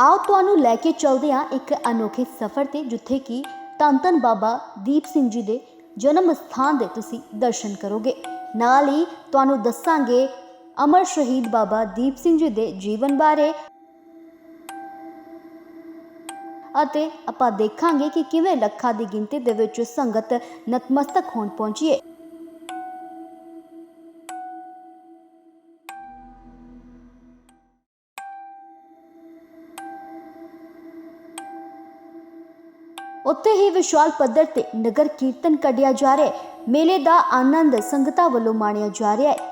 ਆਓ ਤੁਹਾਨੂੰ ਲੈ ਕੇ ਚੱਲਦੇ ਹਾਂ ਇੱਕ ਅਨੋਖੇ ਸਫ਼ਰ ਤੇ, ਜਿੱਥੇ ਕਿ ਧੰਨ ਧੰਨ ਬਾਬਾ ਦੀਪ ਸਿੰਘ ਜੀ ਦੇ ਜਨਮ ਸਥਾਨ ਦੇ ਤੁਸੀਂ ਦਰਸ਼ਨ ਕਰੋਗੇ। ਨਾਲ ਹੀ ਤੁਹਾਨੂੰ ਦੱਸਾਂਗੇ ਅਮਰ ਸ਼ਹੀਦ ਬਾਬਾ ਦੀਪ ਸਿੰਘ ਜੀ ਦੇ ਜੀਵਨ ਬਾਰੇ। ਅਤੇ ਆਪਾਂ ਦੇਖਾਂਗੇ ਕਿ ਕਿਵੇਂ ਲੱਖਾਂ ਦੀ ਗਿਣਤੀ ਦੇ ਵਿੱਚ ਸੰਗਤ ਨਤਮਸਤਕ ਹੋਣ ਪਹੁੰਚੀ ਹੈ ਉੱਥੇ ਹੀ ਵਿਸ਼ਾਲ ਪੱਧਰ ਤੇ ਨਗਰ ਕੀਰਤਨ ਕੱਢਿਆ ਜਾ ਰਿਹਾ ਹੈ। ਮੇਲੇ ਦਾ ਆਨੰਦ ਸੰਗਤਾਂ ਵੱਲੋਂ ਮਾਣਿਆ ਜਾ ਰਿਹਾ ਹੈ।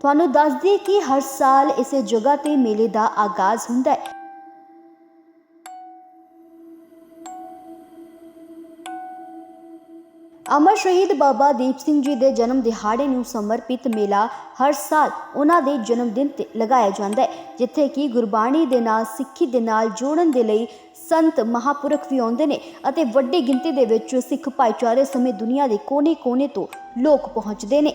ਤੁਹਾਨੂੰ ਦੱਸ ਦਈਏ ਕਿ ਹਰ ਸਾਲ ਇਸੇ ਜਗ੍ਹਾ ਤੇ ਮੇਲੇ ਦਾ ਆਗਾਜ਼ ਹੁੰਦਾ ਹੈ। ਅਮਰ ਸ਼ਹੀਦ ਬਾਬਾ ਦੀਪ ਸਿੰਘ ਜੀ ਦੇ ਜਨਮ ਦਿਹਾੜੇ ਨੂੰ ਸਮਰਪਿਤ ਮੇਲਾ ਹਰ ਸਾਲ ਉਹਨਾਂ ਦੇ ਜਨਮ ਦਿਨ ਤੇ ਲਗਾਇਆ ਜਾਂਦਾ ਹੈ, ਜਿੱਥੇ ਕਿ ਗੁਰਬਾਣੀ ਦੇ ਨਾਲ, ਸਿੱਖੀ ਦੇ ਨਾਲ ਜੋੜਨ ਦੇ ਲਈ ਸੰਤ ਮਹਾਪੁਰਖ ਵੀ ਆਉਂਦੇ ਨੇ ਅਤੇ ਵੱਡੀ ਗਿਣਤੀ ਦੇ ਵਿੱਚ ਸਿੱਖ ਭਾਈਚਾਰੇ ਸਮੇਂ ਦੁਨੀਆ ਦੇ ਕੋਨੇ-ਕੋਨੇ ਤੋਂ ਲੋਕ ਪਹੁੰਚਦੇ ਨੇ।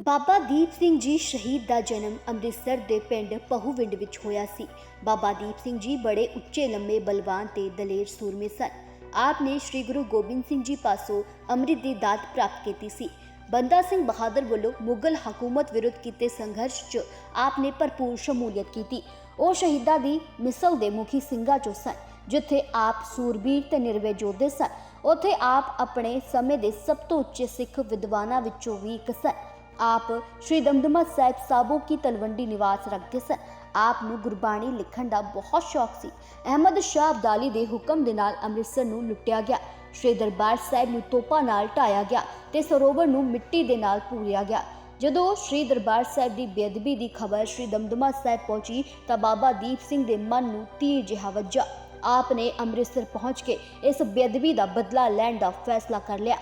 ਬਾਬਾ ਦੀਪ ਸਿੰਘ ਜੀ ਸ਼ਹੀਦ ਦਾ ਜਨਮ ਅੰਮ੍ਰਿਤਸਰ ਦੇ ਪਿੰਡ ਪਹੂਵਿੰਡ ਵਿੱਚ ਹੋਇਆ ਸੀ। ਬਾਬਾ ਦੀਪ ਸਿੰਘ ਜੀ ਬੜੇ ਉੱਚੇ, ਲੰਮੇ, ਬਲਵਾਨ ਤੇ ਦਲੇਰ ਸੂਰਮੇ ਸਨ। ਆਪ ਨੇ ਸ੍ਰੀ ਗੁਰੂ ਗੋਬਿੰਦ ਸਿੰਘ ਜੀ ਪਾਸੋਂ ਅੰਮ੍ਰਿਤ ਦੀ ਦਾਤ ਪ੍ਰਾਪਤ ਕੀਤੀ ਸੀ। ਬੰਦਾ ਸਿੰਘ ਬਹਾਦਰ ਵੱਲੋਂ ਮੁਗਲ ਹਕੂਮਤ ਵਿਰੁੱਧ ਕੀਤੇ ਸੰਘਰਸ਼ 'ਚ ਆਪ ਨੇ ਭਰਪੂਰ ਸ਼ਮੂਲੀਅਤ ਕੀਤੀ। ਉਹ ਸ਼ਹੀਦਾਂ ਦੀ ਮਿਸਲ ਦੇ ਮੁਖੀ ਸਿੰਘਾਂ 'ਚੋਂ ਸਨ, ਜਿੱਥੇ ਆਪ ਸੂਰਬੀਰ ਤੇ ਨਿਰਵੇ ਯੋਧੇ ਸਨ। ਉੱਥੇ ਆਪ ਆਪਣੇ ਸਮੇਂ ਦੇ ਸਭ ਤੋਂ ਉੱਚੇ ਸਿੱਖ ਵਿਦਵਾਨਾਂ ਵਿੱਚੋਂ ਵੀ ਇੱਕ ਸਨ। ਆਪ ਸ਼੍ਰੀ ਦਮਦਮਾ ਸਾਹਿਬ ਸਾਬੋ ਕੀ ਤਲਵੰਡੀ ਨਿਵਾਸ ਰੱਖਦੇ ਸਨ। ਆਪ ਨੂੰ ਗੁਰਬਾਣੀ ਲਿਖਣ ਦਾ ਬਹੁਤ ਸ਼ੌਕ ਸੀ। ਅਹਿਮਦ ਸ਼ਾਹ ਅਬਦਾਲੀ ਦੇ ਹੁਕਮ ਦੇ ਨਾਲ ਅੰਮ੍ਰਿਤਸਰ ਨੂੰ ਲੁੱਟਿਆ ਗਿਆ। ਸ਼੍ਰੀ ਦਰਬਾਰ ਸਾਹਿਬ ਨੂੰ ਤੋਪਾਂ ਨਾਲ ਢਾਇਆ ਗਿਆ ਤੇ ਸਰੋਵਰ ਨੂੰ ਮਿੱਟੀ ਦੇ ਨਾਲ ਪੂਰਿਆ ਗਿਆ। ਜਦੋਂ ਸ਼੍ਰੀ ਦਰਬਾਰ ਸਾਹਿਬ ਦੀ ਬੇਅਦਬੀ ਦੀ ਖਬਰ ਸ਼੍ਰੀ ਦਮਦਮਾ ਸਾਹਿਬ ਪਹੁੰਚੀ ਤਾਂ ਬਾਬਾ ਦੀਪ ਸਿੰਘ ਦੇ ਮਨ ਨੂੰ ਤੀਰ ਜਿਹਾ ਵੱਜਾ ਆਪ ਨੇ ਅੰਮ੍ਰਿਤਸਰ ਪਹੁੰਚ ਕੇ ਇਸ ਬੇਅਦਬੀ ਦਾ ਬਦਲਾ ਲੈਣ ਦਾ ਫੈਸਲਾ ਕਰ ਲਿਆ।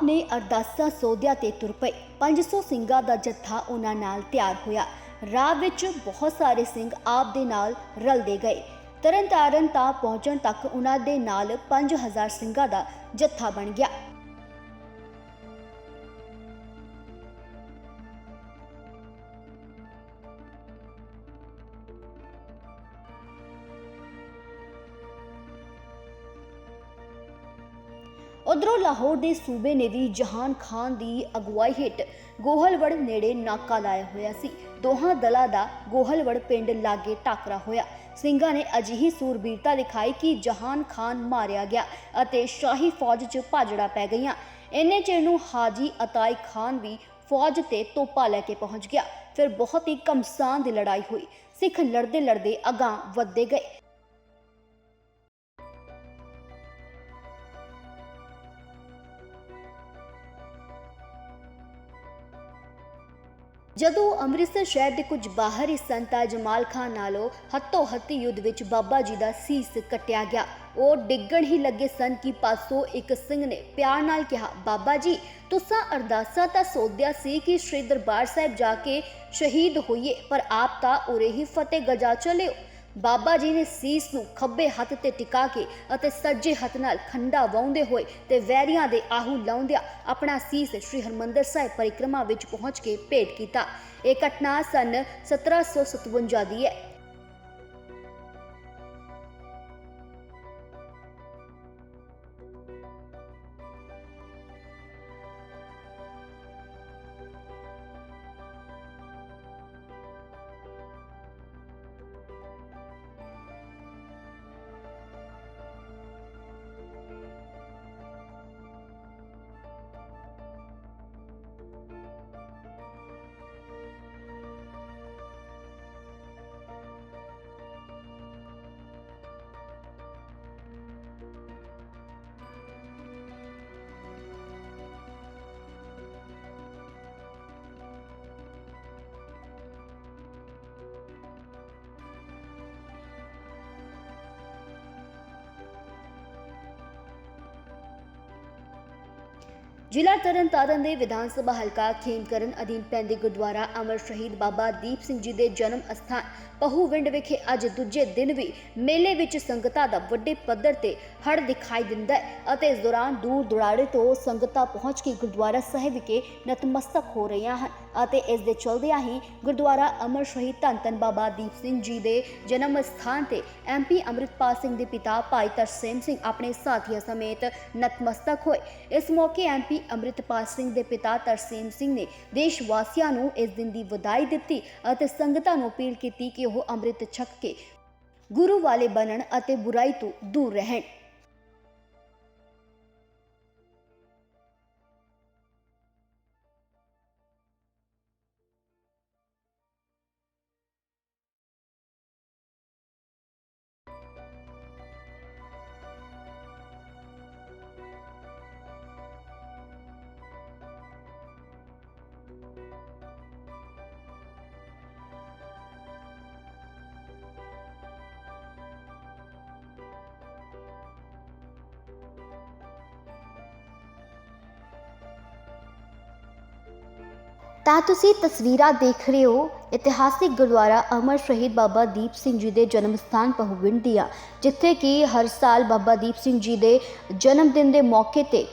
ਆਪ ਨੇ ਅਰਦਾਸਾਂ ਸੋਧਿਆ ਤੇ ਤੁਰ ਪਏ। 500 ਸਿੰਘਾਂ ਦਾ ਜੱਥਾ ਉਹਨਾਂ ਨਾਲ ਤਿਆਰ ਹੋਇਆ। ਰਾਹ ਵਿੱਚ ਬਹੁਤ ਸਾਰੇ ਸਿੰਘ ਆਪ ਦੇ ਨਾਲ ਰਲਦੇ ਗਏ। ਤਰਨਤਾਰਨ ਤਾਂ ਪਹੁੰਚਣ ਤੱਕ ਉਹਨਾਂ ਦੇ ਨਾਲ 5000 ਸਿੰਘਾਂ ਦਾ ਜੱਥਾ ਬਣ ਗਿਆ। ਲਾਹੌਰ ਦੇ ਸੂਬੇ ਨੇ ਵੀ ਜਹਾਨ ਖਾਨ ਦੀ ਅਗਵਾਈ ਹੇਠ ਗੋਹਲਵੜ ਨੇੜੇ ਨਾਕਾ ਲਾਇਆ ਹੋਇਆ ਸੀ। ਦੋਹਾਂ ਦਲਾਂ ਦਾ ਗੋਹਲਵੜ ਪਿੰਡ ਲਾਗੇ ਟਾਕਰਾ ਹੋਇਆ। ਸਿੰਘਾਂ ਨੇ ਅਜਿਹੀ ਸੂਰਬੀਰਤਾ ਦਿਖਾਈ ਕਿ ਜਹਾਨ ਖਾਨ ਮਾਰਿਆ ਗਿਆ ਅਤੇ ਸ਼ਾਹੀ ਫੌਜ 'ਚ ਭਾਜੜਾ ਪੈ ਗਈਆਂ। ਇੰਨੇ ਚਿਰ ਨੂੰ ਹਾਜੀ ਅਤਾਈ ਖਾਨ ਵੀ ਫੌਜ ਤੇ ਤੋਪਾ ਲੈ ਕੇ ਪਹੁੰਚ ਗਿਆ। ਫਿਰ ਬਹੁਤ ਹੀ ਕਮਸਾਨ ਦੀ ਲੜਾਈ ਹੋਈ। ਸਿੱਖ ਲੜਦੇ ਲੜਦੇ ਅਗਾਂਹ ਵੱਧਦੇ ਗਏ। ਜਦੋਂ ਅੰਮ੍ਰਿਤਸਰ ਸ਼ਹਿਰ ਦੇ ਕੁਝ ਬਾਹਰੀ ਸੰਤਾ ਜਮਾਲ ਖਾਨ ਨਾਲੋਂ ਹੱਤੋ ਹੱਤੀ ਯੁੱਧ ਵਿੱਚ ਬਾਬਾ ਜੀ ਦਾ ਸੀਸ ਕੱਟਿਆ ਗਿਆ। ਉਹ ਡਿੱਗਣ ਹੀ ਲੱਗੇ ਸਨ ਕਿ ਪਾਸੋਂ ਇੱਕ ਸਿੰਘ ਨੇ ਪਿਆਰ ਨਾਲ ਕਿਹਾ, ਬਾਬਾ ਜੀ, ਤੁਸਾਂ ਅਰਦਾਸਾਂ ਤਾਂ ਸੋਧਿਆ ਸੀ ਕਿ ਸ੍ਰੀ ਦਰਬਾਰ ਸਾਹਿਬ ਜਾ ਕੇ ਸ਼ਹੀਦ ਹੋਈਏ, ਪਰ ਆਪ ਤਾਂ ਉਰੇ ਹੀ ਫਤਿਹ ਗਜਾ ਚਲਿਓ ਬਾਬਾ ਜੀ ਨੇ ਸੀਸ ਨੂੰ ਖੱਬੇ ਹੱਥ ਤੇ ਟਿਕਾ ਕੇ ਅਤੇ ਸੱਜੇ ਹੱਥ ਨਾਲ ਖੰਡਾ ਵਾਉਂਦੇ ਹੋਏ ਤੇ ਵੈਰੀਆਂ ਦੇ ਆਹੂ ਲਾਉਂਦਿਆਂ ਆਪਣਾ ਸੀਸ ਸ੍ਰੀ ਹਰਮੰਦਰ ਸਾਹਿਬ ਪਰਿਕਰਮਾ ਵਿੱਚ ਪਹੁੰਚ ਕੇ ਭੇਟ ਕੀਤਾ। ਇਹ ਘਟਨਾ ਸਨ 1757 ਦੀ ਹੈ। ਜ਼ਿਲ੍ਹਾ ਤਰਨਤਾਰਨ ਦੇ ਵਿਧਾਨ ਸਭਾ ਹਲਕਾ ਖੇਮਕਰਨ ਅਧੀਨ ਪੈਂਦੇ ਗੁਰਦੁਆਰਾ ਅਮਰ ਸ਼ਹੀਦ ਬਾਬਾ ਦੀਪ ਸਿੰਘ ਜੀ ਦੇ ਜਨਮ ਅਸਥਾਨ ਪਹੂਵਿੰਡ ਵਿਖੇ ਅੱਜ ਦੂਜੇ ਦਿਨ ਵੀ ਮੇਲੇ ਵਿੱਚ ਸੰਗਤਾਂ ਦਾ ਵੱਡੇ ਪੱਧਰ ਤੇ ਹੜ ਦਿਖਾਈ ਦਿੰਦਾ ਹੈ ਅਤੇ ਇਸ ਦੌਰਾਨ ਦੂਰ ਦੁਰਾੜੇ ਤੋਂ ਸੰਗਤਾਂ ਪਹੁੰਚ ਕੇ ਗੁਰਦੁਆਰਾ ਸਾਹਿਬ ਵਿਖੇ ਨਤਮਸਤਕ ਹੋ ਰਹੀਆਂ ਹਨ। ਅਤੇ ਇਸ ਦੇ ਚਲਦਿਆਂ ਹੀ ਗੁਰਦੁਆਰਾ ਅਮਰ ਸ਼ਹੀਦ ਧੰਨ ਧੰਨ ਬਾਬਾ ਦੀਪ ਸਿੰਘ ਜੀ ਦੇ ਜਨਮ ਸਥਾਨ ਤੇ ਐਮਪੀ ਅੰਮ੍ਰਿਤਪਾਲ ਸਿੰਘ ਦੇ ਪਿਤਾ ਭਾਈ ਤਰਸੇਮ ਸਿੰਘ ਆਪਣੇ ਸਾਥੀਆਂ ਸਮੇਤ ਨਤਮਸਤਕ ਹੋਏ। ਇਸ ਮੌਕੇ ਐਮਪੀ ਅੰਮ੍ਰਿਤਪਾਲ ਸਿੰਘ ਦੇ ਪਿਤਾ ਤਰਸੇਮ ਸਿੰਘ ਨੇ ਦੇਸ਼ ਵਾਸੀਆਂ ਨੂੰ ਇਸ ਦਿਨ ਦੀ ਵਧਾਈ ਦਿੱਤੀ ਅਤੇ ਸੰਗਤਾਂ ਨੂੰ ਅਪੀਲ ਕੀਤੀ ਕਿ ਉਹ ਅੰਮ੍ਰਿਤ ਛਕ ਕੇ ਗੁਰੂ ਵਾਲੇ ਬਣਨ ਅਤੇ ਬੁਰਾਈ ਤੋਂ ਦੂਰ ਰਹਿਣ। ਤਾਂ ਤੁਸੀਂ ਤਸਵੀਰਾਂ ਦੇਖ ਰਹੇ ਹੋ ਇਤਿਹਾਸਿਕ ਗੁਰਦੁਆਰਾ ਅਮਰ ਸ਼ਹੀਦ ਬਾਬਾ ਦੀਪ ਸਿੰਘ ਜੀ ਦੇ ਜਨਮ ਸਥਾਨ ਪਹੂਵਿੰਡ ਦੀਆਂ, ਜਿੱਥੇ ਕਿ ਹਰ ਸਾਲ ਬਾਬਾ ਦੀਪ ਸਿੰਘ ਜੀ ਦੇ ਜਨਮ ਦਿਨ ਦੇ ਮੌਕੇ ਤੇ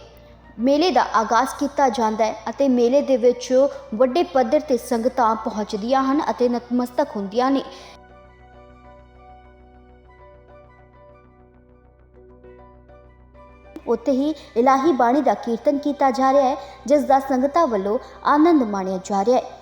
ਮੇਲੇ ਦਾ ਆਗਾਜ਼ ਕੀਤਾ ਜਾਂਦਾ ਹੈ ਅਤੇ ਮੇਲੇ ਦੇ ਵਿੱਚ ਵੱਡੇ ਪੱਧਰ ਤੇ ਸੰਗਤਾਂ ਪਹੁੰਚਦੀਆਂ ਹਨ ਅਤੇ ਨਤਮਸਤਕ ਹੁੰਦੀਆਂ ਨੇ। ਉੱਥੇ ਹੀ ਇਲਾਹੀ ਬਾਣੀ ਦਾ ਕੀਰਤਨ ਕੀਤਾ ਜਾ ਰਿਹਾ ਹੈ, ਜਿਸ ਦਾ ਸੰਗਤਾਂ ਵੱਲੋਂ ਆਨੰਦ ਮਾਣਿਆ ਜਾ ਰਿਹਾ ਹੈ।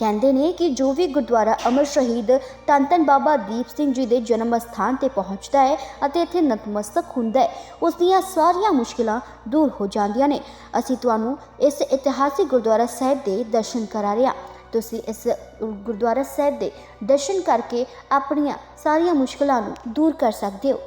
ਕਹਿੰਦੇ ਨੇ ਕਿ ਜੋ ਵੀ ਗੁਰਦੁਆਰਾ ਅਮਰ ਸ਼ਹੀਦ ਧੰਨ ਧੰਨ ਬਾਬਾ ਦੀਪ ਸਿੰਘ ਜੀ ਦੇ ਜਨਮ ਸਥਾਨ ਤੇ ਪਹੁੰਚਦਾ ਹੈ ਅਤੇ ਇੱਥੇ ਨਤਮਸਤਕ ਹੁੰਦਾ ਹੈ, ਉਸ ਦੀਆਂ ਸਾਰੀਆਂ ਮੁਸ਼ਕਿਲਾਂ ਦੂਰ ਹੋ ਜਾਂਦੀਆਂ ਨੇ। ਅਸੀਂ ਤੁਹਾਨੂੰ ਇਸ ਇਤਿਹਾਸਿਕ ਗੁਰਦੁਆਰਾ ਸਾਹਿਬ ਦੇ ਦਰਸ਼ਨ ਕਰਾ ਰਹੇ ਹਾਂ। ਤੁਸੀਂ ਇਸ ਗੁਰਦੁਆਰਾ ਸਾਹਿਬ ਦੇ ਦਰਸ਼ਨ ਕਰਕੇ ਆਪਣੀਆਂ ਸਾਰੀਆਂ ਮੁਸ਼ਕਲਾਂ ਨੂੰ ਦੂਰ ਕਰ ਸਕਦੇ ਹੋ।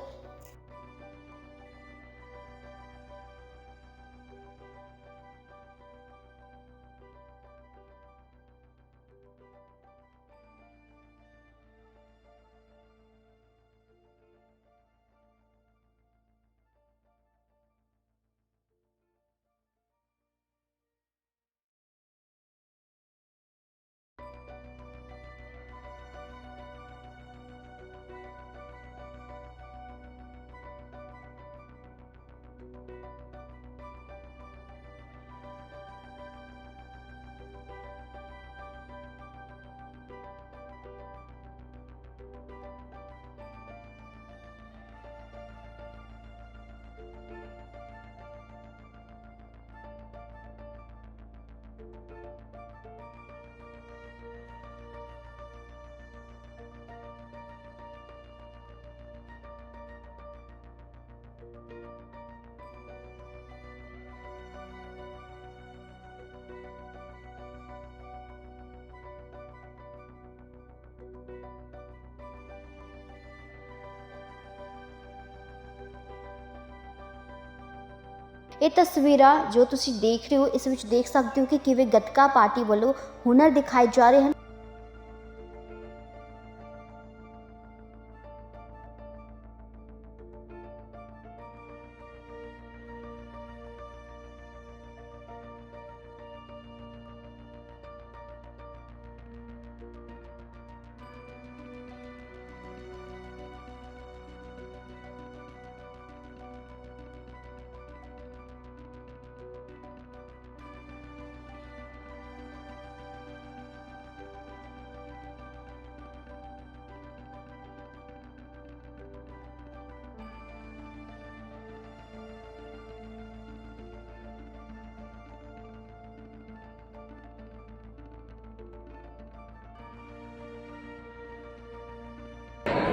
ਇਹ ਤਸਵੀਰਾਂ ਜੋ ਤੁਸੀਂ ਦੇਖ ਰਹੇ ਹੋ, ਇਸ ਵਿੱਚ ਦੇਖ ਸਕਦੇ ਹੋ ਕਿ ਕਿਵੇਂ ਗੱਤਕਾ ਪਾਰਟੀ ਵੱਲੋਂ ਹੁਨਰ ਦਿਖਾਏ ਜਾ ਰਹੇ ਹਨ।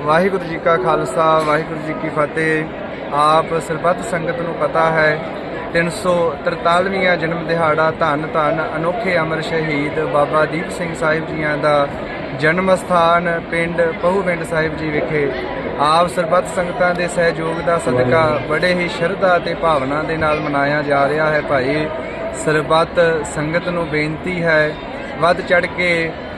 ਵਾਹਿਗੁਰੂ ਜੀ ਕਾ ਖਾਲਸਾ ਵਾਹਿਗੁਰੂ ਜੀ ਕੀ ਫਤਿਹ। ਆਪ ਸਰਬੱਤ ਸੰਗਤ ਨੂੰ ਪਤਾ ਹੈ 343ਵਾਂ ਜਨਮ ਦਿਹਾੜਾ ਧੰਨ ਧੰਨ ਅਨੋਖੇ ਅਮਰ ਸ਼ਹੀਦ ਬਾਬਾ ਦੀਪ ਸਿੰਘ ਸਾਹਿਬ ਜੀਆਂ ਦਾ ਜਨਮ ਸਥਾਨ ਪਿੰਡ ਪਹੂਵਿੰਡ ਸਾਹਿਬ ਜੀ ਵਿਖੇ। ਆਪ ਸਰਬੱਤ ਸੰਗਤਾਂ ਦੇ ਸਹਿਯੋਗ ਦਾ ਸਦਕਾ ਬੜੇ ਹੀ ਸ਼ਰਧਾ ਤੇ ਭਾਵਨਾ ਦੇ ਨਾਲ ਮਨਾਇਆ ਜਾ ਰਿਹਾ ਹੈ ਭਾਈ। ਸਰਬੱਤ ਸੰਗਤ ਨੂੰ ਬੇਨਤੀ ਹੈ ਵੱਧ ਚੜ ਕੇ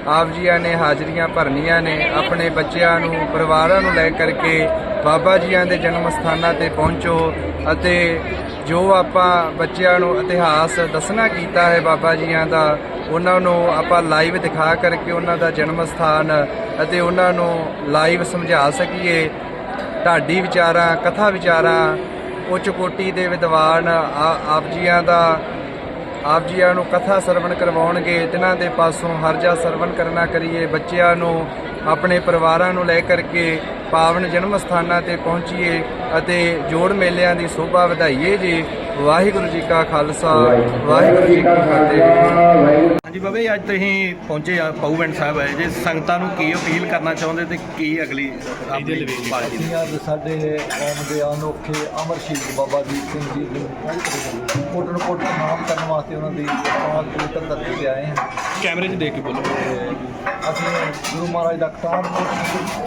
ਆਪ ਜੀਆਂ ਨੇ ਹਾਜ਼ਰੀਆਂ ਭਰਨੀਆਂ ਨੇ, ਆਪਣੇ ਬੱਚਿਆਂ ਨੂੰ, ਪਰਿਵਾਰਾਂ ਨੂੰ ਲੈ ਕਰਕੇ ਬਾਬਾ ਜੀਆਂ ਦੇ ਜਨਮ ਸਥਾਨਾਂ ਤੇ ਪਹੁੰਚੋ ਅਤੇ ਜੋ ਆਪਾਂ ਬੱਚਿਆਂ ਨੂੰ ਇਤਿਹਾਸ ਦੱਸਣਾ ਕੀਤਾ ਹੈ ਬਾਬਾ ਜੀਆਂ ਦਾ, ਉਹਨਾਂ ਨੂੰ ਆਪਾਂ ਲਾਈਵ ਦਿਖਾ ਕਰਕੇ ਉਹਨਾਂ ਦਾ ਜਨਮ ਸਥਾਨ ਅਤੇ ਉਹਨਾਂ ਨੂੰ ਲਾਈਵ ਸਮਝਾ ਸਕੀਏ। ਢਾਡੀ ਵਿਚਾਰਾਂ, ਕਥਾ ਵਿਚਾਰਾਂ, ਉੱਚ ਕੋਟੀ ਦੇ ਵਿਦਵਾਨ, ਆ- ਆਪ ਜੀਆਂ ਦਾ ਆਪ ਜੀਆਂ ਨੂੰ ਕਥਾ ਸਰਵਣ ਕਰਵਾਉਣਗੇ ਜਿਨ੍ਹਾਂ ਦੇ ਪਾਸੋਂ ਹਰਜਾ ਸਰਵਣ ਕਰਨਾ ਕਰੀਏ, ਬੱਚਿਆਂ ਨੂੰ, ਆਪਣੇ ਪਰਿਵਾਰਾਂ ਨੂੰ ਲੈ ਕਰਕੇ ਪਾਵਨ ਜਨਮ ਸਥਾਨਾਂ ਤੇ ਪਹੁੰਚੀਏ ਅਤੇ ਜੋੜ ਮੇਲਿਆਂ ਦੀ ਸ਼ੋਭਾ ਵਧਾਈਏ ਜੀ। ਵਾਹਿਗੁਰੂ ਜੀ ਕਾ ਖਾਲਸਾ ਵਾਹਿਗੁਰੂ ਜੀ ਕੀ ਫਤਿਹ। ਹਾਂਜੀ ਬਾਬਾ ਜੀ ਅੱਜ ਤੁਸੀਂ ਪਹੁੰਚੇ ਆ ਪਾਉਵੈਂਟ ਸਾਹਿਬ ਹੈ ਜੇ ਸੰਗਤਾਂ ਨੂੰ ਕੀ ਅਪੀਲ ਕਰਨਾ ਚਾਹੁੰਦੇ ਤੇ ਕੀ ਅਗਲੀ ਆਪਣੀ ਪਾਰਟੀ ਸਾਡੇ ਕੌਮ ਦੇ ਅਨੋਖੇ ਅਮਰ ਸ਼ਹੀਦ ਬਾਬਾ ਦੀਪ ਸਿੰਘ ਜੀ ਨੂੰ ਕੋਟਨ ਕੋਟ ਨਾਮ ਕਰਨ ਵਾਸਤੇ ਉਹਨਾਂ ਦੀ ਆਵਾਜ਼ ਪਵਿੱਤਰ ਧਰਤੀ ਤੇ ਆਏ ਹਾਂ। ਕੈਮਰੇ 'ਚ ਦੇਖ ਕੇ ਬੋਲੋ। ਅਸੀਂ ਗੁਰੂ ਮਹਾਰਾਜ ਦਾ ਖਾਨ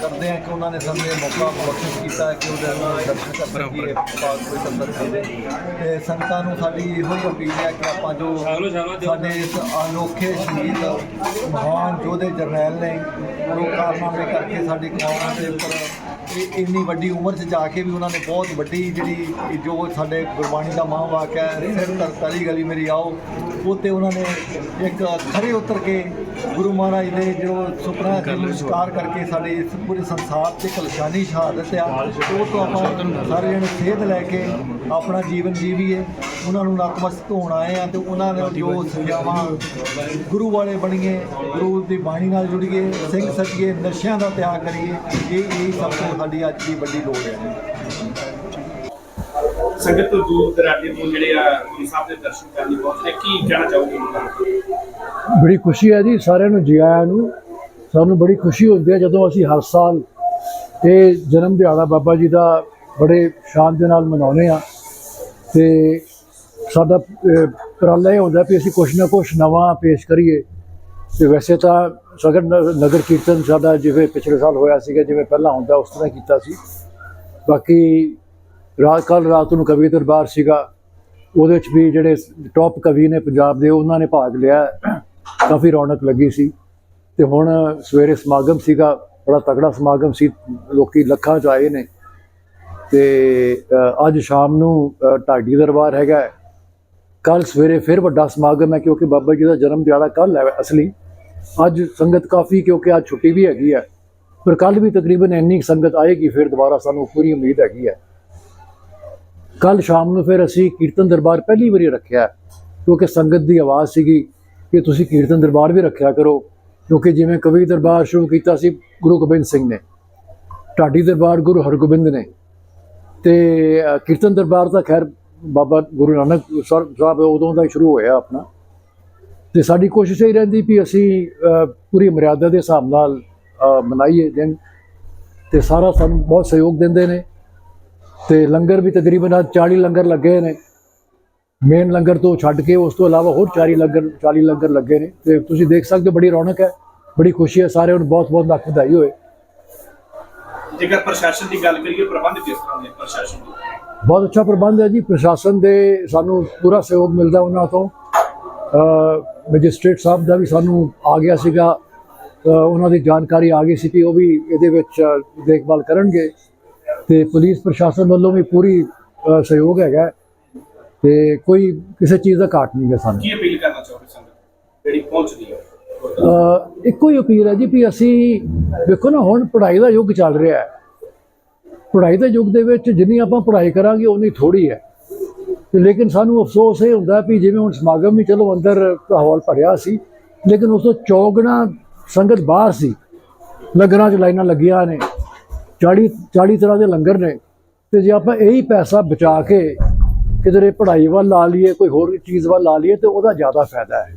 ਕਰਦੇ ਹਾਂ ਕਿ ਉਹਨਾਂ ਨੇ ਸਾਨੂੰ ਇਹ ਮੌਕਾ ਬਖਸ਼ਿਸ਼ ਕੀਤਾ ਹੈ ਕਿ ਉਹਦੇ ਨਾਲ ਦਰਸ਼ਨ ਕਰ ਸਕੀਏ ਪਾਕ ਪਵਿੱਤਰ ਧਰਤੀ ਦੇ ਤੇ ਸੰਗਤਾਂ ਨੂੰ ਸਾਡੀ ਇਹੋ ਹੀ ਅਪੀਲ ਹੈ ਕਿ ਆਪਾਂ ਜੋ ਸਾਡੇ ਇਸ ਅਨੋਖੇ ਸ਼ਹੀਦ ਮਹਾਨ ਯੋਧੇ ਜਰਨੈਲ ਨੇ ਉਹ ਕਾਰਨਾਮੇ ਕਰਕੇ ਸਾਡੀ ਕੌਮ ਦੇ ਉੱਪਰ ਇੰਨੀ ਵੱਡੀ ਉਮਰ 'ਚ ਜਾ ਕੇ ਵੀ ਉਹਨਾਂ ਨੇ ਬਹੁਤ ਵੱਡੀ ਜਿਹੜੀ ਜੋ ਸਾਡੇ ਗੁਰਬਾਣੀ ਦਾ ਮਹਾਂ ਵਾਕਿਆ ਹੈ ਸਿਰ ਤਰ ਤਲੀ ਗਲੀ ਮੇਰੀ ਆਓ ਉਹ ਤੇ ਉਹਨਾਂ ਨੇ ਇੱਕ ਖਰੇ ਉਤਰ ਕੇ ਗੁਰੂ ਮਹਾਰਾਜ ਦੇ ਜੋ ਸੁਪਨਾ ਸੀ ਕਰਕੇ ਸਾਡੇ ਇਸ ਪੂਰੇ ਸੰਸਾਰ ਤੇ ਕਲਸ਼ਾਨੀ ਸ਼ਹਾਦਤ ਆ, ਉਹ ਤੋਂ ਆਪਾਂ ਸਾਰੇ ਜਣੇ ਸੇਧ ਲੈ ਕੇ ਆਪਣਾ ਜੀਵਨ ਜੀਵੀਏ। ਉਹਨਾਂ ਨੂੰ ਨਤਮਸਤਕ ਹੋਣ ਆਏ ਆ ਤੇ ਉਹਨਾਂ ਨੇ ਜੋ ਸਜ਼ਾਵਾਂ ਗੁਰੂ ਵਾਲੇ ਬਣੀਏ, ਗੁਰੂ ਦੀ ਬਾਣੀ ਨਾਲ ਜੁੜੀਏ, ਸਿੰਘ ਸੱਜੀਏ, ਨਸ਼ਿਆਂ ਦਾ ਤਿਆਗ ਕਰੀਏ, ਇਹ ਇਹ ਸਭ ਤੋਂ ਸਾਡੀ ਅੱਜ ਦੀ ਵੱਡੀ ਲੋੜ ਹੈ। ਸੰਗਤ ਤੋਂ ਦੂਰ ਦਰਾਡੇ ਤੋਂ ਜਿਹੜੇ ਆ ਗੁਰੂ ਸਾਹਿਬ ਦੇ ਦਰਸ਼ਨ ਕਰਨ ਲਈ ਪਹੁੰਚਦੇ ਕੀ ਕਹਿਣਾ ਚਾਹੋਗੇ ਬੜੀ ਖੁਸ਼ੀ ਹੈ ਜੀ ਸਾਰਿਆਂ ਨੂੰ ਜੀ ਆਇਆਂ ਨੂੰ। ਸਾਨੂੰ ਬੜੀ ਖੁਸ਼ੀ ਹੁੰਦੀ ਹੈ ਜਦੋਂ ਅਸੀਂ ਹਰ ਸਾਲ ਇਹ ਜਨਮ ਦਿਹਾੜਾ ਬਾਬਾ ਜੀ ਦਾ ਬੜੇ ਸ਼ਾਨ ਦੇ ਨਾਲ ਮਨਾਉਂਦੇ ਆ ਤੇ ਸਾਡਾ ਅਹ, ਉਪਰਾਲਾ ਇਹ ਹੁੰਦਾ ਵੀ ਅਸੀਂ ਕੁਛ ਨਾ ਕੁਛ ਨਵਾਂ ਪੇਸ਼ ਕਰੀਏ। ਤੇ ਵੈਸੇ ਤਾਂ ਸਗਰ ਨਗਰ ਕੀਰਤਨ ਸਾਡਾ ਜਿਵੇਂ ਪਿਛਲੇ ਸਾਲ ਹੋਇਆ ਸੀਗਾ ਜਿਵੇਂ ਪਹਿਲਾਂ ਹੁੰਦਾ ਉਸ ਤਰ੍ਹਾਂ ਕੀਤਾ ਸੀ। ਬਾਕੀ ਰਾਤ ਕੱਲ ਰਾਤ ਨੂੰ ਕਵੀ ਦਰਬਾਰ ਸੀਗਾ, ਉਹਦੇ ਵਿੱਚ ਵੀ ਜਿਹੜੇ ਟੌਪ ਕਵੀ ਨੇ ਪੰਜਾਬ ਦੇ, ਉਹਨਾਂ ਨੇ ਭਾਗ ਲਿਆ। ਕਾਫੀ ਰੌਣਕ ਲੱਗੀ ਸੀ। ਤੇ ਹੁਣ ਸਵੇਰੇ ਸਮਾਗਮ ਸੀਗਾ, ਬੜਾ ਤਕੜਾ ਸਮਾਗਮ ਸੀ, ਲੋਕੀ ਲੱਖਾਂ ਚ ਆਏ ਨੇ। ਤੇ ਅੱਜ ਸ਼ਾਮ ਨੂੰ ਢਾਡੀ ਦਰਬਾਰ ਹੈਗਾ। ਕੱਲ ਸਵੇਰੇ ਫਿਰ ਵੱਡਾ ਸਮਾਗਮ ਹੈ, ਕਿਉਂਕਿ ਬਾਬਾ ਜੀ ਦਾ ਜਨਮ ਦਿਹਾੜਾ ਕੱਲ ਹੈ ਅਸਲੀ। ਅੱਜ ਸੰਗਤ ਕਾਫੀ, ਕਿਉਂਕਿ ਅੱਜ ਛੁੱਟੀ ਵੀ ਹੈਗੀ ਹੈ। ਪਰ ਕੱਲ ਵੀ ਤਕਰੀਬਨ ਇੰਨੀ ਕੁ ਸੰਗਤ ਆਏਗੀ, ਫਿਰ ਦੁਬਾਰਾ ਸਾਨੂੰ ਪੂਰੀ ਉਮੀਦ ਹੈਗੀ ਹੈ। ਕੱਲ ਸ਼ਾਮ ਨੂੰ ਫਿਰ ਅਸੀਂ ਕੀਰਤਨ ਦਰਬਾਰ ਪਹਿਲੀ ਵਾਰੀ ਰੱਖਿਆ ਕਿਉਂਕਿ ਸੰਗਤ ਦੀ ਆਵਾਜ਼ ਸੀਗੀ ਕਿ ਤੁਸੀਂ ਕੀਰਤਨ ਦਰਬਾਰ ਵੀ ਰੱਖਿਆ ਕਰੋ, ਕਿਉਂਕਿ ਜਿਵੇਂ ਕਵੀ ਦਰਬਾਰ ਸ਼ੁਰੂ ਕੀਤਾ ਸੀ ਗੁਰੂ ਗੋਬਿੰਦ ਸਿੰਘ ਨੇ, ਢਾਡੀ ਦਰਬਾਰ ਗੁਰੂ ਹਰਗੋਬਿੰਦ ਨੇ, ਤੇ ਕੀਰਤਨ ਦਰਬਾਰ ਤਾਂ ਖੈਰ ਬਾਬਾ ਗੁਰੂ ਨਾਨਕ ਸਰ- ਸਾਹਿਬ ਉਦੋਂ ਦਾ ਹੀ ਸ਼ੁਰੂ ਹੋਇਆ ਆਪਣਾ, ਤੇ ਸਾਡੀ ਕੋਸ਼ਿਸ਼ ਇਹ ਰਹਿੰਦੀ ਵੀ ਅਸੀਂ ਪੂਰੀ ਮਰਿਆਦਾ ਦੇ ਹਿਸਾਬ ਨਾਲ ਮਨਾਈਏ ਦਿਨ, ਤੇ ਸਾਰਾ ਸਾਨੂੰ ਬਹੁਤ ਸਹਿਯੋਗ ਦਿੰਦੇ ਨੇ। ਤੇ ਲੰਗਰ ਵੀ ਤਕਰੀਬਨ ਅੱਜ 40 ਲੰਗਰ ਲੱਗੇ ਨੇ। ਮੇਨ ਲੰਗਰ ਤੋਂ ਛੱਡ ਕੇ ਉਸ ਤੋਂ ਇਲਾਵਾ ਹੋਰ 40 ਲੰਗਰ 40 ਲੰਗਰ ਲੱਗੇ ਨੇ। ਤੇ ਤੁਸੀਂ ਦੇਖ ਸਕਦੇ ਹੋ ਬੜੀ ਰੌਣਕ ਹੈ ਬੜੀ ਖੁਸ਼ੀ ਹੈ ਸਾਰਿਆਂ ਨੂੰ ਬਹੁਤ ਬਹੁਤ ਲੱਖ ਵਧਾਈ ਹੋਏ। ਜੇਕਰ ਪ੍ਰਸ਼ਾਸਨ ਦੀ ਗੱਲ ਕਰੀਏ ਪ੍ਰਬੰਧ ਕਿਸ ਤਰ੍ਹਾਂ ਦੇ ਪ੍ਰਸ਼ਾਸਨ ਦੇ? ਬਹੁਤ ਅੱਛਾ ਪ੍ਰਬੰਧ ਹੈ ਜੀ। ਪ੍ਰਸ਼ਾਸਨ ਦੇ ਸਾਨੂੰ ਪੂਰਾ ਸਹਿਯੋਗ ਮਿਲਦਾ ਉਹਨਾਂ ਤੋਂ। ਮੈਜਿਸਟ੍ਰੇਟ ਸਾਹਿਬ ਦਾ ਵੀ ਸਾਨੂੰ ਆ ਗਿਆ ਸੀਗਾ। ਉਹਨਾਂ ਦੀ ਜਾਣਕਾਰੀ ਆ ਗਈ ਸੀ ਕਿ ਉਹ ਵੀ ਇਹਦੇ ਵਿੱਚ ਦੇਖਭਾਲ ਕਰਨਗੇ। ਤੇ ਪੁਲਿਸ ਪ੍ਰਸ਼ਾਸਨ ਵੱਲੋਂ ਵੀ ਪੂਰੀ ਸਹਿਯੋਗ ਹੈਗਾ ਤੇ ਕੋਈ ਕਿਸੇ ਚੀਜ਼ ਦਾ ਘਾਟ ਨਹੀਂ ਹੈ ਸਾਨੂੰ। ਕੀ ਅਪੀਲ ਕਰਨਾ ਚਾਹੋਗੇ ਸੰਗਤ? ਜਿਹੜੀ ਪਹੁੰਚਦੀ ਹੈ। ਅ, ਇੱਕੋ ਹੀ ਅਪੀਲ ਹੈ ਜੀ ਵੀ ਅਸੀਂ ਵੇਖੋ ਨਾ ਹੁਣ ਪੜ੍ਹਾਈ ਦਾ ਯੁੱਗ ਚੱਲ ਰਿਹਾ ਹੈ। ਪੜ੍ਹਾਈ ਦੇ ਯੁੱਗ ਦੇ ਵਿੱਚ ਜਿੰਨੀ ਆਪਾਂ ਪੜ੍ਹਾਈ ਕਰਾਂਗੇ ਉਨੀ ਥੋੜੀ ਹੈ। ਤੇ ਲੇਕਿਨ ਸਾਨੂੰ ਅਫਸੋਸ ਇਹ ਹੁੰਦਾ ਵੀ ਜਿਵੇਂ ਹੁਣ ਸਮਾਗਮ ਵੀ ਚਲੋ ਅੰਦਰ ਹਾਲ ਭਰਿਆ ਸੀ ਲੇਕਿਨ ਉਸ ਤੋਂ ਚੌਗਣਾ ਸੰਗਤ ਬਾਹਰ ਸੀ। ਲੰਗਰਾਂ 'ਚ ਲਾਈਨਾਂ ਲੱਗੀਆਂ ਨੇ। 40 40 ਤਰ੍ਹਾਂ ਦੇ ਲੰਗਰ ਨੇ। ਤੇ ਜੇ ਆਪਾਂ ਇਹੀ ਪੈਸਾ ਬਚਾ ਕੇ ਕਿਧਰੇ ਪੜ੍ਹਾਈ ਵੱਲ ਲਾ ਲਈਏ, ਕੋਈ ਹੋਰ ਚੀਜ਼ ਵੱਲ ਲਾ ਲਈਏ, ਤੇ ਉਹਦਾ ਜ਼ਿਆਦਾ ਫਾਇਦਾ ਹੈ।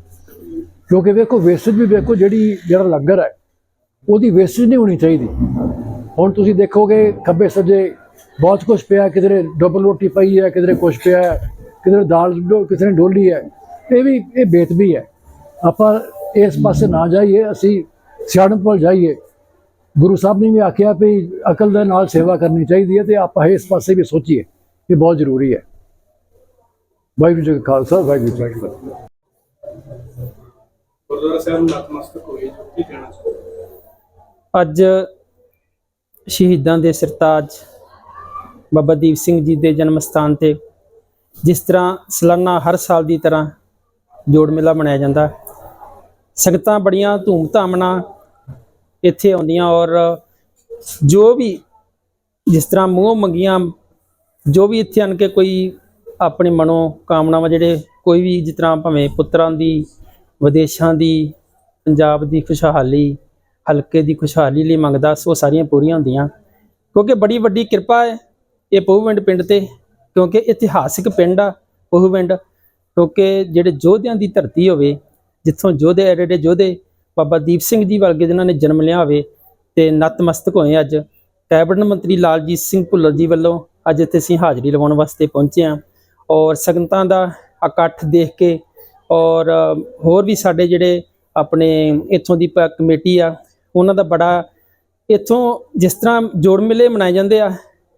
ਕਿਉਂਕਿ ਵੇਖੋ ਵੇਸਟੇਜ ਵੀ ਵੇਖੋ, ਜਿਹੜੀ, ਜਿਹੜਾ ਲੰਗਰ ਹੈ, ਉਹਦੀ ਵੇਸਟੇਜ ਨਹੀਂ ਹੋਣੀ ਚਾਹੀਦੀ। ਹੁਣ ਤੁਸੀਂ ਦੇਖੋਗੇ, ਖੱਬੇ ਸੱਜੇ ਬਹੁਤ ਕੁਝ ਪਿਆ, ਕਿਧਰੇ ਡਬਲ ਰੋਟੀ ਪਈ ਹੈ, ਕਿਧਰੇ ਕੁਝ ਪਿਆ ਹੈ, ਕਿਧਰੇ ਦਾਲ ਕਿਧਰੇ ਡੋਲੀ ਹੈ, ਇਹ ਵੀ, ਇਹ ਬੇਤਬੀ ਹੈ। ਆਪਾਂ ਇਸ ਪਾਸੇ ਨਾ ਜਾਈਏ, ਅਸੀਂ ਸਿਆਣਪ ਵੱਲ ਜਾਈਏ। ਗੁਰੂ ਸਾਹਿਬ ਨੇ ਵੀ ਆਖਿਆ ਵੀ ਅਕਲ ਦੇ ਨਾਲ ਸੇਵਾ ਕਰਨੀ ਚਾਹੀਦੀ ਹੈ ਤੇ ਆਪਾਂ ਇਸ ਪਾਸੇ ਵੀ ਸੋਚੀਏ ਇਹ ਬਹੁਤ ਜ਼ਰੂਰੀ ਹੈ। ਵਾਹਿਗੁਰੂ ਜੀ ਕਾ ਖਾਲਸਾ ਵਾਹਿਗੁਰੂ ਜੀ ਕੀ ਫਤਿਹ। ਗੁਰਦੁਆਰਾ ਸਾਹਿਬ ਨੂੰ ਨਤਮਸਤਕ ਹੋਏ ਜੋ ਕੀ ਕਹਿਣਾ ਅੱਜ ਸ਼ਹੀਦਾਂ ਦੇ ਸਰਤਾਜ ਬਾਬਾ ਦੀਪ ਸਿੰਘ ਜੀ ਦੇ ਜਨਮ ਸਥਾਨ ਤੇ ਜਿਸ ਤਰ੍ਹਾਂ ਸਾਲਾਨਾ ਹਰ ਸਾਲ ਦੀ ਤਰ੍ਹਾਂ ਜੋੜ ਮੇਲਾ ਮਨਾਇਆ ਜਾਂਦਾ। ਸੰਗਤਾਂ ਬੜੀਆਂ ਧੂਮ-ਧਾਮ ਨਾਲ ਇੱਥੇ ਆਉਂਦੀਆਂ ਔਰ ਜੋ ਵੀ ਜਿਸ ਤਰ੍ਹਾਂ ਮੂੰਹ ਮੰਗੀਆਂ, ਜੋ ਵੀ ਇੱਥੇ ਆਣ ਕੇ ਕੋਈ ਆਪਣੀ ਮਨੋ ਕਾਮਨਾਵਾਂ ਜਿਹੜੇ ਕੋਈ ਵੀ ਜਿਸ ਤਰ੍ਹਾਂ ਭਾਵੇਂ ਪੁੱਤਰਾਂ ਦੀ, ਵਿਦੇਸ਼ਾਂ ਦੀ, ਪੰਜਾਬ ਦੀ ਖੁਸ਼ਹਾਲੀ, ਹਲਕੇ ਦੀ ਖੁਸ਼ਹਾਲੀ ਲਈ ਮੰਗਦਾ, ਸੋ ਸਾਰੀਆਂ ਪੂਰੀਆਂ ਹੁੰਦੀਆਂ। ਕਿਉਂਕਿ ਬੜੀ ਵੱਡੀ ਕਿਰਪਾ ਹੈ ਇਹ ਪਹੂਵਿੰਡ ਪਿੰਡ ਤੇ, ਕਿਉਂਕਿ ਇਤਿਹਾਸਿਕ ਪਿੰਡ ਆ ਪਹੂਵਿੰਡ ਕਿਉਂਕਿ ਜਿਹੜੇ ਯੋਧਿਆਂ ਦੀ ਧਰਤੀ ਹੋਵੇ, ਜਿੱਥੋਂ ਯੋਧੇ ਐਡੇ ਐਡੇ ਯੋਧੇ ਬਾਬਾ ਦੀਪ ਸਿੰਘ ਜੀ ਵਰਗੇ ਜਿਨ੍ਹਾਂ ਨੇ ਜਨਮ ਲਿਆ ਹੋਵੇ ਤੇ ਨਤਮਸਤਕ ਹੋਏ ਅੱਜ, ਕੈਬਨਿਟ ਮੰਤਰੀ ਲਾਲਜੀਤ ਸਿੰਘ ਭੁੱਲਰ ਜੀ ਵੱਲੋਂ ਅੱਜ ਇੱਥੇ ਅਸੀਂ ਹਾਜ਼ਰੀ ਲਵਾਉਣ ਵਾਸਤੇ ਪਹੁੰਚੇ ਹਾਂ ਔਰ ਸੰਗਤਾਂ ਦਾ ਇਕੱਠ ਦੇਖ ਕੇ ਔਰ ਹੋਰ ਵੀ ਸਾਡੇ ਜਿਹੜੇ ਆਪਣੇ ਇੱਥੋਂ ਦੀ ਪ- ਕਮੇਟੀ ਆ, ਉਹਨਾਂ ਦਾ ਬੜਾ ਇੱਥੋਂ ਜਿਸ ਤਰ੍ਹਾਂ ਜੋੜ ਮੇਲੇ ਮਨਾਏ ਜਾਂਦੇ ਆ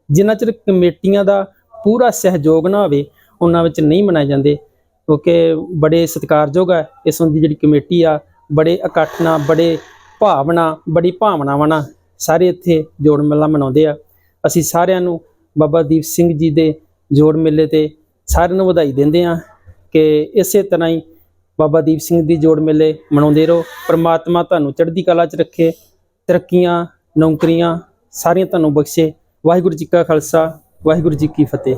ਜਿਨ੍ਹਾਂ ਚਿਰ ਕਮੇਟੀਆਂ ਦਾ ਪੂਰਾ ਸਹਿਯੋਗ ਨਾ ਹੋਵੇ, ਉਹਨਾਂ ਵਿੱਚ ਨਹੀਂ ਮਨਾਏ ਜਾਂਦੇ, ਕਿਉਂਕਿ ਬੜੇ ਸਤਿਕਾਰਯੋਗ ਆ ਇਸ ਦੀ ਜਿਹੜੀ ਕਮੇਟੀ ਆ ਬੜੇ ਇਕੱਠ ਨਾਲ, ਬੜੇ ਭਾਵਨਾ ਬੜੀ ਭਾਵਨਾਵਾਂ ਨਾਲ ਸਾਰੇ ਇੱਥੇ ਜੋੜ ਮੇਲਾ ਮਨਾਉਂਦੇ ਆ। ਅਸੀਂ ਸਾਰਿਆਂ ਨੂੰ ਬਾਬਾ ਦੀਪ ਸਿੰਘ ਜੀ ਦੇ ਜੋੜ ਮੇਲੇ ਤੇ ਸਾਰਿਆਂ ਨੂੰ ਵਧਾਈ ਦਿੰਦੇ ਆ ਕਿ ਇਸੇ ਤਰ੍ਹਾਂ ਹੀ ਬਾਬਾ ਦੀਪ ਸਿੰਘ ਦੀ ਜੋੜ ਮੇਲੇ ਮਨਾਉਂਦੇ ਰਹੋ। ਪ੍ਰਮਾਤਮਾ ਤੁਹਾਨੂੰ ਚੜ੍ਹਦੀ ਕਲਾ 'ਚ ਰੱਖੇ, ਤਰੱਕੀਆਂ, ਨੌਕਰੀਆਂ ਸਾਰੀਆਂ ਤੁਹਾਨੂੰ ਬਖਸ਼ੇ। ਵਾਹਿਗੁਰੂ ਜੀ ਕਾ ਖਾਲਸਾ, ਵਾਹਿਗੁਰੂ ਜੀ ਕੀ ਫਤਿਹ।